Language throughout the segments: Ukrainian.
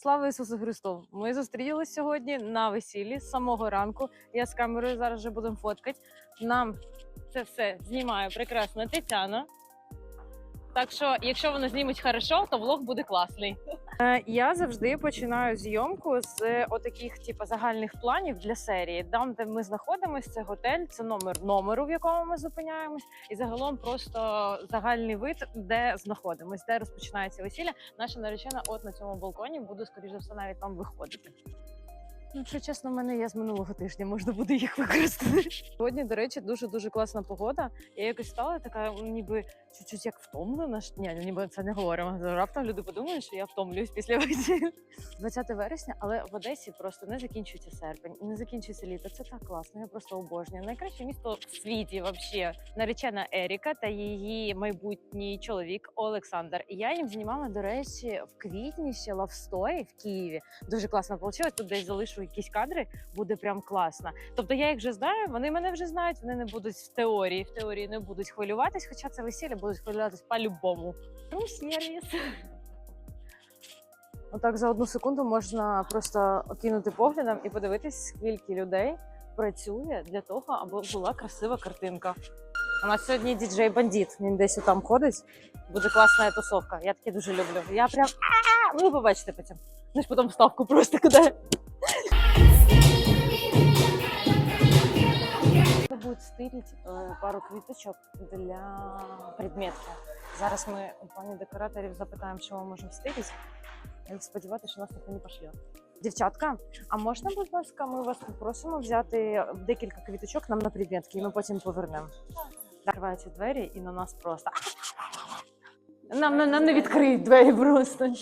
Слава Ісусу Христу! Ми зустрілися сьогодні на весіллі з самого ранку. Я з камерою зараз вже будемо фоткати. Нам це все знімає прекрасна Тетяна. Так що, якщо вона зніметь хорошо, то влог буде класний. Е, Я завжди починаю зйомку з отаких, типу, загальних планів для серії. Там, де ми знаходимося, це готель, це номер номеру, в якому ми зупиняємось, і загалом просто загальний вид, де знаходимось, де розпочинається весілля. Наша наречена, от на цьому балконі, буде скоріш за все навіть там виходити. Ну, якщо чесно, в мене є з минулого тижня, можна буде їх використати. Сьогодні, до речі, дуже дуже класна погода. Я якось стала така, ніби чуть-чуть як втомлена. Ні, ну, ніби це не говоримо. Раптом люди подумають, що я втомлююсь після весілля. 20 вересня, але в Одесі просто не закінчується серпень не закінчується літо. Це так класно. Я просто обожнюю. Найкраще місто в світі, взагалі. наречена Еріка та її майбутній чоловік Олександр. І я їм знімала, до речі, в квітні ще лавсторі в Києві. Дуже класно вийшло. Тут десь залишу якісь кадри, буде прям класно. Тобто я їх вже знаю, вони мене вже знають. Вони не будуть в теорії. В теорії не будуть хвилюватись, хоча це весілля будуть хвилюватись по-любому. Рум-сервіс. Отак за одну секунду можна просто окинути поглядом і подивитись, скільки людей працює для того, аби була красива картинка. У нас сьогодні діджей бандит. Він десь там ходить. Буде класна тусовка. Я таке дуже люблю. Я прям «А-а-а!» ну ви побачите потім. Ну ж потім вставку просто кидаю. Будуть стирити е, пару квіточок для предметки. Зараз ми у пані декораторів запитаємо, що ми можемо стирити. Я сподіваюся, що нас ніхто не пошлє. Дівчатка, а можна, будь ласка, ми вас попросимо взяти декілька квіточок нам на предметки, і ми потім повернемо. Закриваються двері і на нас просто. Нам, нам, нам не відкриють двері просто.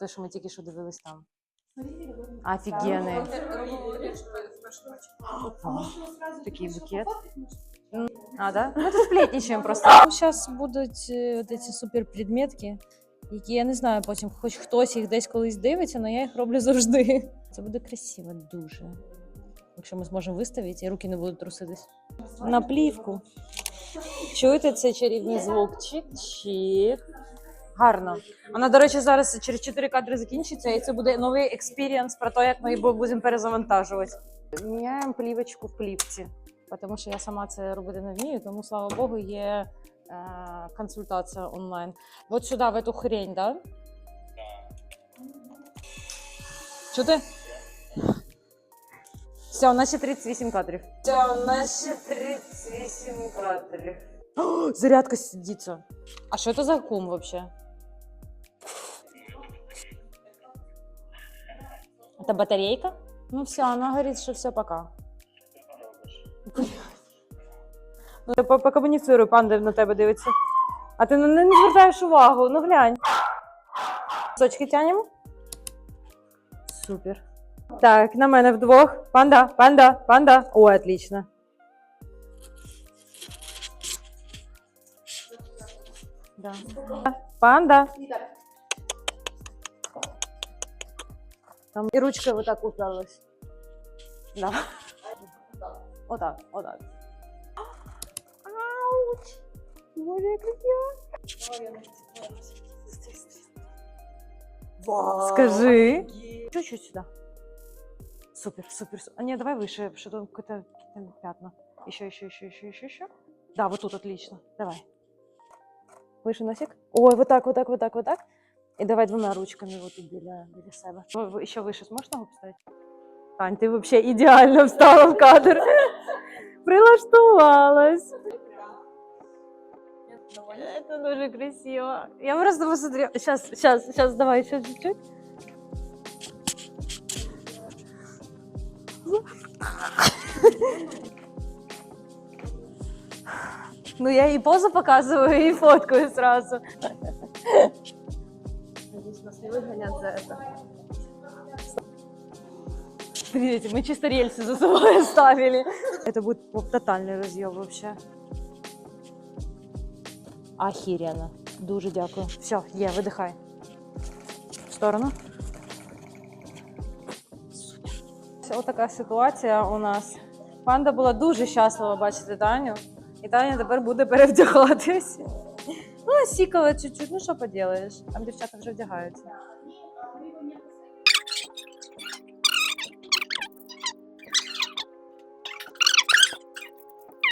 Те, що ми тільки що дивились там. Офігенний. Такий букет. А, да? Ми тут сплетничаємо просто. Зараз будуть ці суперпредметки, які я не знаю потім, хоч хтось їх десь колись дивиться, але я їх роблю завжди. Це буде красиво дуже. Якщо ми зможемо виставити, і руки не будуть труситись. На плівку. Чуєте цей чарівний звук? Чик-чик. Гарно. Вона, до речі, зараз через 4 кадри закінчиться, і це буде новий експірієнс про те, як ми її будемо перезавантажувати. Міняємо плівочку в плівці, тому що я сама це робити не вмію, тому слава Богу, є е, консультація онлайн. От сюди, в эту хрень, да? Чути? Все, у нас ще 38 кадрів. Все, у нас ще 38 кадрів. О, зарядка сидится. А что это за кум вообще? Это батарейка? Ну все, она говорит, что все, пока. Ну, я по- покомуніцирую, панда на тебе дивиться. А ти не, не звертаєш увагу, ну глянь. Сочки тянемо? Супер. Так, на мене вдвох. Панда, панда, панда. Ой, отлично. Да. Панда. Там и ручка вот так уперлась. Да. Вот так, вот так. Ауч! Боже, как я. Скажи. Чуть-чуть сюда. Супер, супер. супер. А нет, давай выше, что там какое-то пятна. Еще, еще, еще, еще, еще, еще. Да, вот тут отлично. Давай. Выше носик. Ой, вот так, вот так, вот так, вот так. И давай двумя ручками вот тут біля, біля себе. Ви- ви Ще вище зможеш ногу поставити? Тань, ти взагалі ідеально встала в кадр. Прилаштувалась. Это дуже красиво. Я просто посмотрю. Сейчас, сейчас, сейчас, давай еще чуть-чуть. Ну, я и позу показываю, и фоткаю сразу. Надеюсь, нас не выгонят за это. Видите, мы чисто рельсы за собой оставили. Это будет тотальный разъем вообще. Охеренно. Дуже дякую. Все, є, видихай. В сторону. Супер. склалася отака ситуація у нас. Панда була дуже щаслива бачити Таню, і Таня тепер буде перевдягатися. Ну, сікала чуть-чуть, ну що поділаєш? Там дівчата вже вдягаються.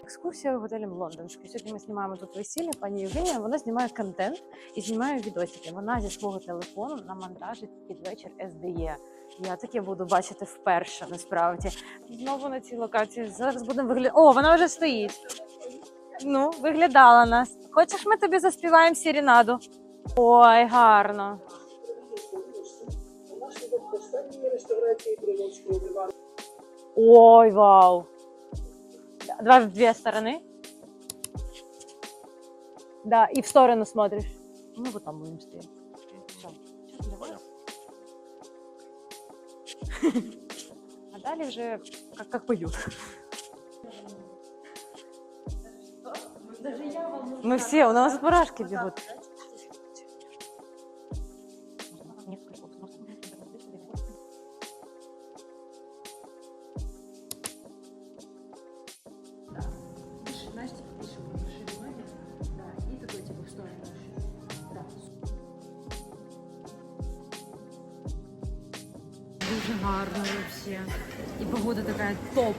Екскурсія готелем Лондонський. Сьогодні ми знімаємо тут весілля. Пані Євгенія вона знімає контент і знімає відосики. Вона зі свого телефону намонтажить під вечір SDE. Я таке буду бачити вперше, насправді. Знову на цій локації. Зараз будемо виглядати. О, вона вже стоїть. Ну, виглядала нас. Хочеш, ми тобі заспіваємо сірінаду? Ой, гарно. Ой, вау. Два в две стороны. Да, и в сторону смотришь. Ну, вот там будем стоять. А далі вже как, как поют. Мы все, у нас барашки бегут. Дуже гарно вообще. И погода такая топ.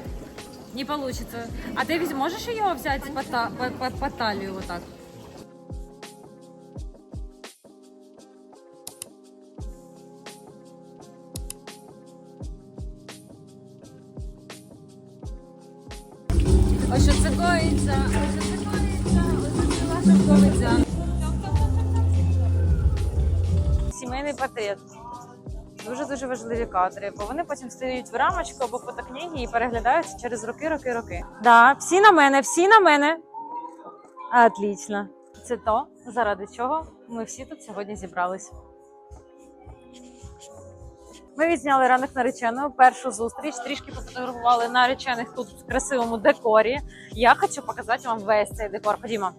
Не получится. А ты ведь можешь ее взять по, та- по, по- по талию вот так? Ось що це коїться, ось що це. Дуже дуже важливі кадри, бо вони потім стають в рамочку або фотокниги і переглядаються через роки, роки, роки. Да, всі на мене, всі на мене. Отлично. Це то, заради чого ми всі тут сьогодні зібрались. Ми відзняли ранок нареченого, першу зустріч, трішки пофотографували наречених тут в красивому декорі. Я хочу показати вам весь цей декор. Ходімо.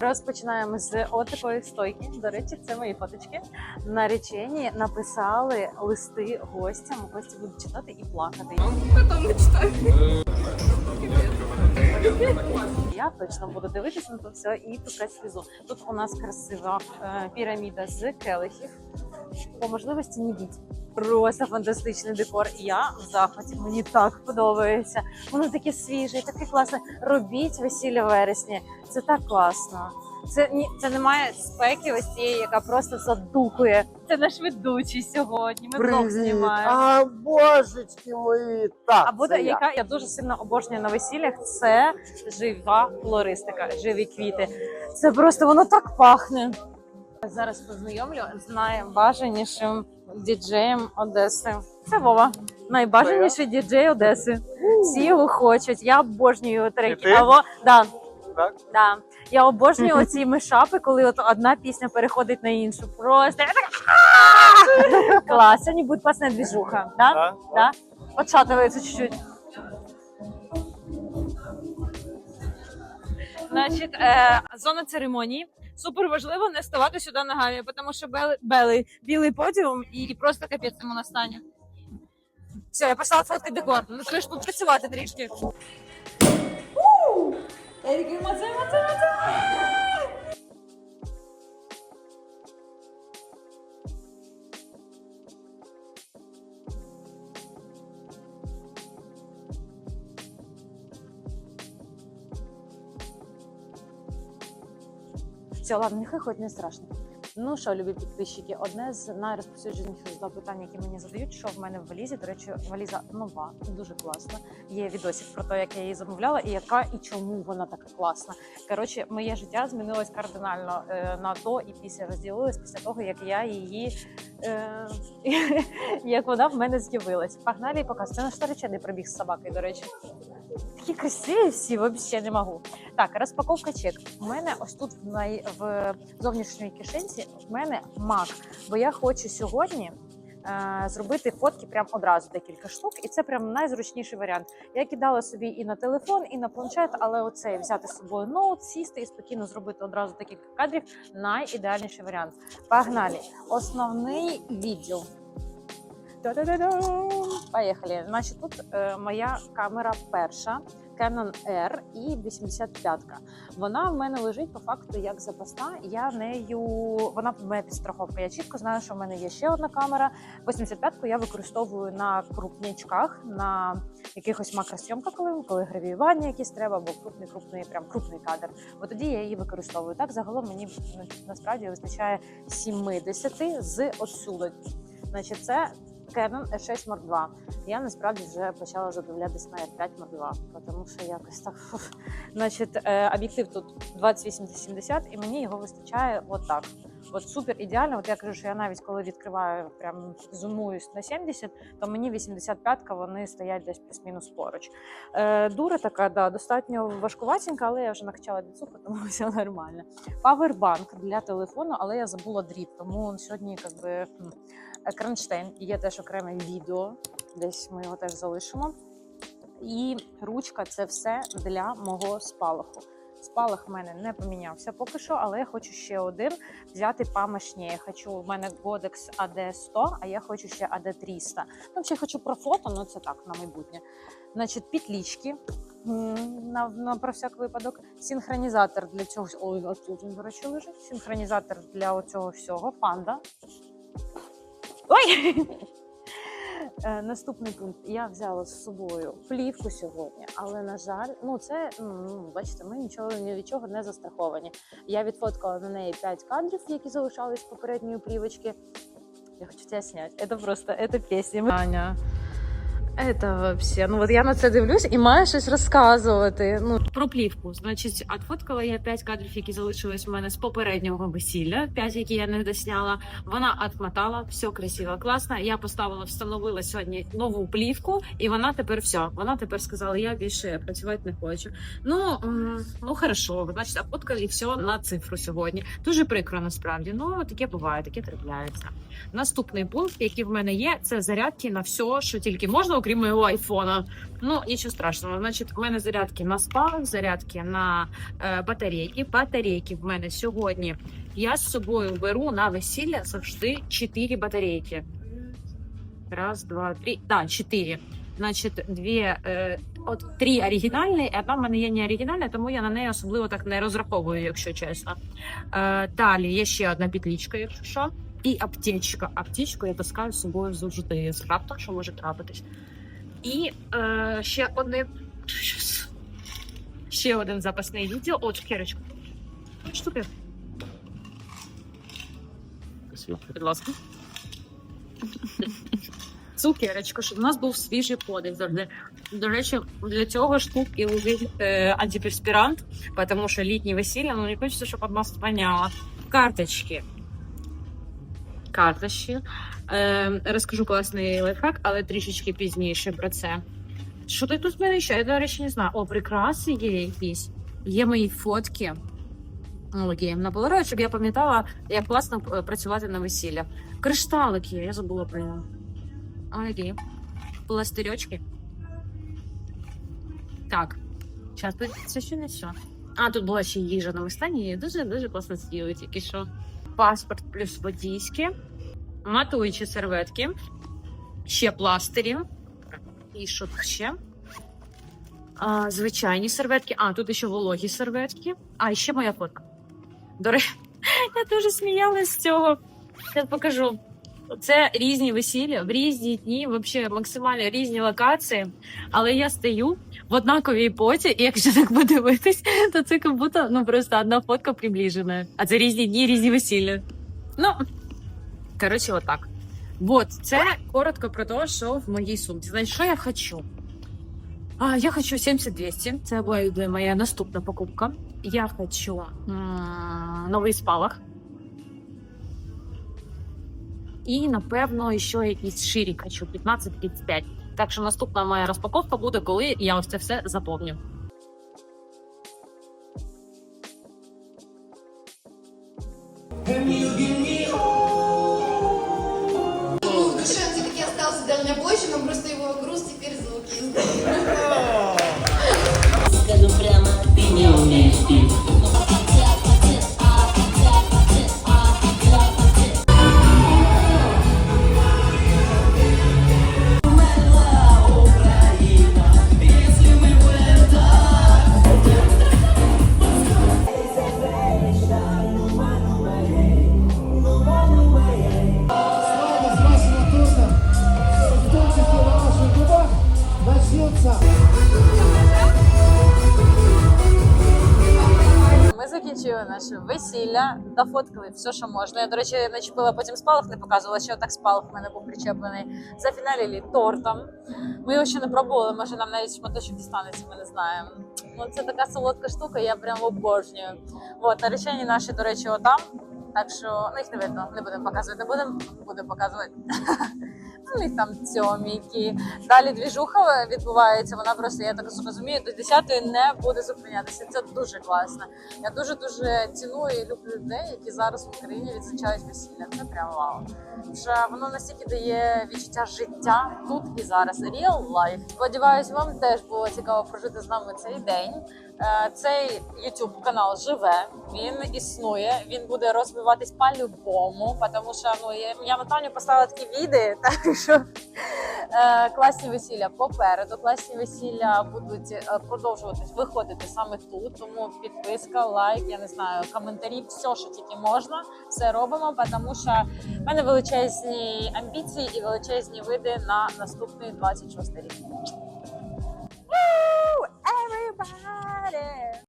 Розпочинаємо з отакої стойки. До речі, це мої фоточки. Наречені написали листи гостям. Гості будуть читати і плакати. Я точно буду дивитися на це все і пускати слізу. Тут у нас красива е, піраміда з келихів. По можливості не біть. Просто фантастичний декор. І Я в захваті. Мені так подобається. Воно таке свіже, таке класне. Робіть весілля в вересні. Це так класно. Це ні, це немає спеки ось цієї, яка просто задухує. Це наш ведучий сьогодні. Ми блог знімаємо. А, божечки мої. Так, А буде це я. яка я дуже сильно обожнюю на весіллях. Це жива флористика, живі квіти. Це просто воно так пахне. Зараз познайомлю з найбажанішим діджеєм Одеси. Це Вова, найбажаніший діджей Одеси. Всі його хочуть. Я обожнюю треки. І ти? А во- да. Так? Да. Я обожнюю оці мешапи, коли от одна пісня переходить на іншу. Просто я така клас. Сьогодні буде класна двіжуха. Да? Да? Да? Отшатывается чуть-чуть. Значить, е, зона церемонії. Супер важливо не ставати сюди ногами, тому що бели, білий подіум і просто капець цьому настані. Все, я пішла фоткати декор. Ну, що ж попрацювати трішки. Ерік, маце, маце, Все, ладно, нехай хоч не страшно. Ну що, любі підписчики, одне з найрозповсюдженіших запитань, які мені задають, що в мене в валізі. До речі, валіза нова, дуже класна. Є відосик про те, як я її замовляла, і яка і чому вона така класна. Коротше, моє життя змінилось кардинально е, на то і після розділилось після того, як я її е, як вона в мене з'явилась. Погнали показ. Це наш наречений прибіг з собакою, до речі. Такі красиві всі, взагалі не можу. Так, розпаковка чек. У мене ось тут в, най... в зовнішньої кишенці в мене мак, бо я хочу сьогодні. е, Зробити фотки прям одразу декілька штук, і це прям найзручніший варіант. Я кидала собі і на телефон, і на планшет, але оцей взяти з собою ноут, сісти і спокійно зробити одразу декілька кадрів найідеальніший варіант. Погнали! Основний відділ. Та-да-да-дам! Поїхали. Значить, тут е, моя камера перша. Canon R і 85. Вона в мене лежить по факту як запасна. Я нею вона в мене підстраховка. Я чітко знаю, що в мене є ще одна камера. 85-ку я використовую на крупнячках, на якихось макросйомках, коли, коли гравіювання якісь треба, або крупний, крупний, прям крупний кадр. От тоді я її використовую. Так загалом мені ну, насправді вистачає 70 з отсюди. Значить, це Canon e 6 Mark II. Я насправді вже почала задивлятися на R5 Mark II, тому що якось так. Значить, е, об'єктив тут 28-70, і мені його вистачає отак. От супер ідеально. От я кажу, що я навіть коли відкриваю, прям зумуюсь на 70, то мені 85-ка вони стоять десь плюс-мінус поруч. Е, дура така, да, достатньо важкуватенька, але я вже накачала біцуху, тому все нормально. Павербанк для телефону, але я забула дріт, тому сьогодні як би, е, кронштейн. Є теж окреме відео, десь ми його теж залишимо. І ручка це все для мого спалаху. Спалах в мене не помінявся поки що, але я хочу ще один взяти помощніше. Хочу в мене Godex AD100, а я хочу ще AD300. Ну, ще хочу про фото, ну це так на майбутнє. Значить, петлічки м, на, на про всяк випадок. Синхронізатор для цього. Ой, а тут він, до речі, лежить. Синхронізатор для цього всього. Панда. Ой! Е, Наступний пункт. Я взяла з собою плівку сьогодні, але на жаль, ну це ну, бачите, ми нічого ні від чого не застраховані. Я відфоткала на неї 5 кадрів, які залишались з попередньої плівочки. Я хочу тебе зняти. Це просто це пісня. Аня. Це вообще. Ну от я на це дивлюсь і маю щось розказувати. Ну про плівку. Значить, отфоткала я 5 кадрів, які залишились у мене з попереднього весілля, 5, які я не досняла. Вона отмотала, все красиво, класно. Я поставила, встановила сьогодні нову плівку, і вона тепер все. Вона тепер сказала, я більше працювати не хочу. Ну ну хорошо, значить, отфоткали все на цифру сьогодні. Дуже прикро насправді. Ну таке буває, таке трапляється. Наступний пункт, який в мене є, це зарядки на все, що тільки можна, окрім моєго айфона. Ну нічого страшного. Значить, в мене зарядки на спа, зарядки на е, батарейки. Батарейки в мене сьогодні. Я з собою беру на весілля завжди 4 батарейки. Раз, два, три. Да, 4. Значить, дві, е, от три оригінальні, а одна в мене є не оригінальна, тому я на неї особливо так не розраховую, якщо чесно. Е, далі є ще одна петлічка, якщо що. І аптечка. Аптечку я таскаю з собою завжди з раптом, що може трапитись. І е, ще одне. Щас. Ще один запасний відділ. От шкірочка. Штуки. Спасибо. Будь ласка. Цукерочка, щоб у нас був свіжий подих завжди. До речі, для цього ж тут і лежить е, антиперспірант, тому що літні весілля, ну не хочеться, щоб від нас воняло. Карточки. Карточки. Е, розкажу класний лайфхак, але трішечки пізніше про це. Що ти тут мене ще? Я, до речі, не знаю. О, прикраси є якісь. Є мої фотки. Окей, на Polaroid, щоб я пам'ятала, як класно е, працювати на весіллях. Кришталик є, я забула про нього. Окей. Пластирьочки. Так. Зараз це ще не все. А, тут була ще їжа на стані. Дуже дуже класно з'їли тільки що. Паспорт плюс водійське, матуючі серветки, ще пластирі. І що ще? А, звичайні серветки. А, тут ще вологі серветки. А, і ще моя фотка. До речі, я дуже сміялась з цього. Я покажу. Це різні весілля в різні дні, взагалі максимально різні локації. Але я стою в однаковій поті, і якщо так подивитись, то це як будто ну просто одна фотка приближена. А це різні дні, різні весілля. Ну коротше, отак. Вот, це коротко про те, що в моїй сумці. Значить, що я хочу? А, я хочу 7200. Це буде моя наступна покупка. Я хочу м, новий спалах. І, напевно, ще якийсь ширик хочу 15-35. Так що наступна моя розпаковка буде, коли я ось це все заповню. Дофоткали все, що можна. Я, до речі, начепила потім спалах, не показувала, що так спалах в мене був причеплений. Зафіналілі тортом. Ми його ще не пробували, може нам навіть шматочок дістанеться, ми не знаємо. Ну, це така солодка штука, я прям обожнюю. От, наречені наші, до речі, отам. Так що ну, їх не видно, не будемо показувати, будемо, будемо показувати. Ну, і там цьоміки. Далі двіжуха відбувається. Вона просто, я так розумію, до 10-ї не буде зупинятися. Це дуже класно. Я дуже дуже ціную і люблю людей, які зараз в Україні відзначають весілля. Це прям вау. Вже воно настільки дає відчуття життя тут і зараз. Real life. Сподіваюсь, вам теж було цікаво прожити з нами цей день. Е, Цей YouTube канал живе, він існує, він буде розвиватись по-любому, тому що ну я на Таню поставила такі відео, так що е, класні весілля попереду. Класні весілля будуть е, продовжуватись виходити саме тут. Тому підписка, лайк, я не знаю, коментарі, все, що тільки можна, все робимо, тому що в мене величезні амбіції і величезні види на наступний 26 рік. Everybody!